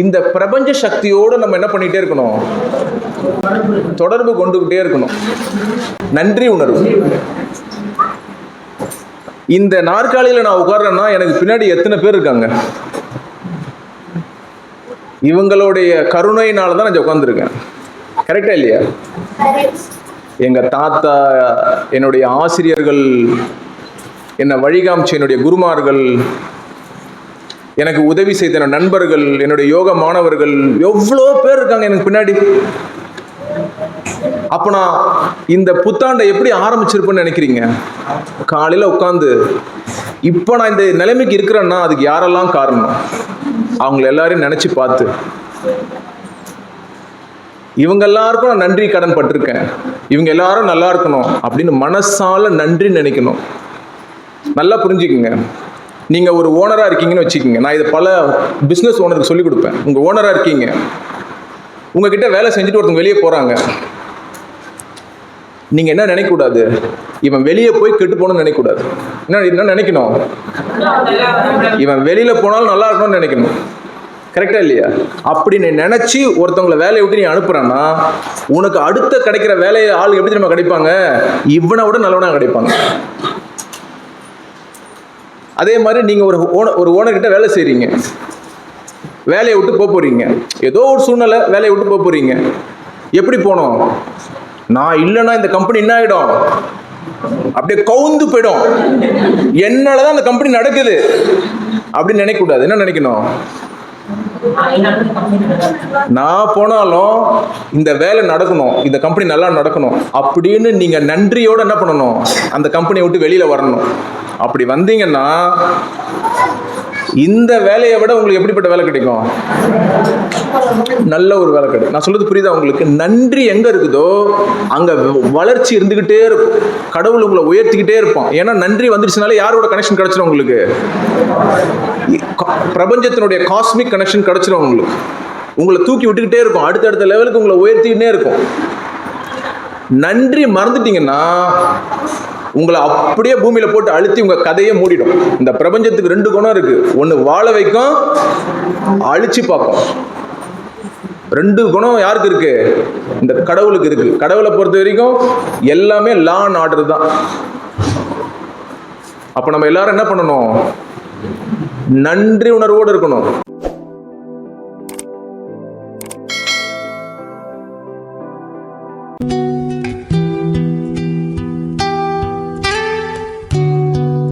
இந்த பிரபஞ்ச சக்தியோடு நம்ம என்ன பண்ணிட்டே இருக்கணும்? தொடர்பு கொண்டுகிட்டே இருக்கணும். நன்றி உணர்வு. இந்த நாற்காலியில் நான் உட்கார்றேன்னா எனக்கு பின்னாடி எத்தனை பேர் இருக்காங்க? இவங்களுடைய கருணையினால தான் நான் உட்காந்துருக்கேன் கரெக்டா இல்லையா? எங்கள் தாத்தா என்னுடைய ஆசிரியர்கள் என்னை வழிகாமிச்ச என்னுடைய குருமார்கள் எனக்கு உதவி செய்த நண்பர்கள் என்னுடைய யோக மாணவர்கள் எவ்வளோ பேர் இருக்காங்க எனக்கு பின்னாடி. அப்போ நான் இந்த புத்தாண்டை எப்படி ஆரம்பிச்சிருப்பேன்னு நினைக்கிறீங்க? காலையில் உட்காந்து இப்போ நான் இந்த நிலைமைக்கு இருக்கிறேன்னா அதுக்கு யாரெல்லாம் காரணம்? அவங்கள எல்லாரையும் நினச்சி பார்த்து. இவங்க எல்லாருக்கும் நான் நன்றி கடன் பட்டிருக்கேன். இவங்க எல்லாரும் நல்லா இருக்கணும் அப்படின்னு மனசால நன்றி நினைக்கணும். நல்லா புரிஞ்சுக்குங்க. நீங்கள் ஒரு ஓனராக இருக்கீங்கன்னு வச்சுக்கோங்க. நான் இதை பல பிஸ்னஸ் ஓனருக்கு சொல்லிக் கொடுப்பேன். உங்கள் ஓனராக இருக்கீங்க. உங்ககிட்ட வேலை செஞ்சுட்டு ஒருத்தவங்க வெளியே போகிறாங்க நீங்கள் என்ன நினைக்கக்கூடாது? இவன் வெளியே போய் கெட்டு போகணும்னு நினைக்கக்கூடாது. என்ன என்ன நினைக்கணும்? இவன் வெளியில் போனாலும் நல்லா இருக்கணும்னு நினைக்கணும். கரெக்டா இல்லையா? அப்படி நீ நினைச்சு ஒருத்தவங்கள வேலையை விட்டு நீ அனுப்புறன்னா உனக்கு அடுத்த கிடைக்கிற வேலையை ஆள் எப்படி நம்ம கிடைப்பாங்க? இவனை விட நல்லவனா கிடைப்பாங்க. அதே மாதிரி நீங்கள் ஒரு ஓனர் ஒரு ஓனர்கிட்ட வேலை செய்கிறீங்க வேலையை விட்டு போக போகிறீங்க ஏதோ ஒரு சூழ்நிலை வேலையை விட்டு போக போகிறீங்க எப்படி போனோம்? நான் இல்லைன்னா இந்த கம்பெனி என்ன ஆகிடும் அப்படியே கவுந்து போயிடும். என்னாலதான் அந்த கம்பெனி நடக்குது. அப்படின்னு நினைக்க கூடாது என்ன நினைக்கணும்? நான் போனாலும் இந்த வேலை நடக்கணும். இந்த கம்பெனி நல்லா நடக்கணும். அப்படின்னு நீங்க நன்றியோட என்ன பண்ணணும்? அந்த கம்பெனியை விட்டு வெளியில வரணும். அப்படி வந்தீங்கன்னா இந்த வேலையை விட உங்களுக்கு எப்படிப்பட்ட வேலை கிடைக்கும்? நல்ல ஒரு வேலை கிடைக்கும். நான் சொல்றது புரியுதா உங்களுக்கு? நன்றி எங்க இருக்குதோ அங்க வளர்ச்சி இருந்துகிட்டே இருக்கும். கடவுள் உங்களை உயர்த்திக்கிட்டே இருப்பான். ஏன்னா நன்றி வந்துருச்சுனால யாரோட கனெக்ஷன் கிடைச்சிடும் உங்களுக்கு? பிரபஞ்சத்தினுடைய காஸ்மிக் கனெக்ஷன் கிடைச்சிடும் உங்களுக்கு. உங்களை தூக்கி விட்டுக்கிட்டே இருக்கும். அடுத்தடுத்த லெவலுக்கு உங்களை உயர்த்திக்கிட்டே இருக்கும். நன்றி மறந்துட்டீங்கன்னா உங்களை அப்படியே பூமியில போட்டு அழுத்தி உங்க கதையை மூடிடும். இந்த பிரபஞ்சத்துக்கு ரெண்டு குணம் இருக்கு. ஒன்று வாழ வைக்கும் அழிச்சு பார்க்கும். ரெண்டு குணம் யாருக்கு இருக்கு? இந்த கடவுளுக்கு இருக்கு. கடவுளை பொறுத்த வரைக்கும் எல்லாமே லா அண்ட் ஆர்டர் தான். அப்ப நம்ம எல்லாரும் என்ன பண்ணணும்? நன்றி உணர்வோடு இருக்கணும்.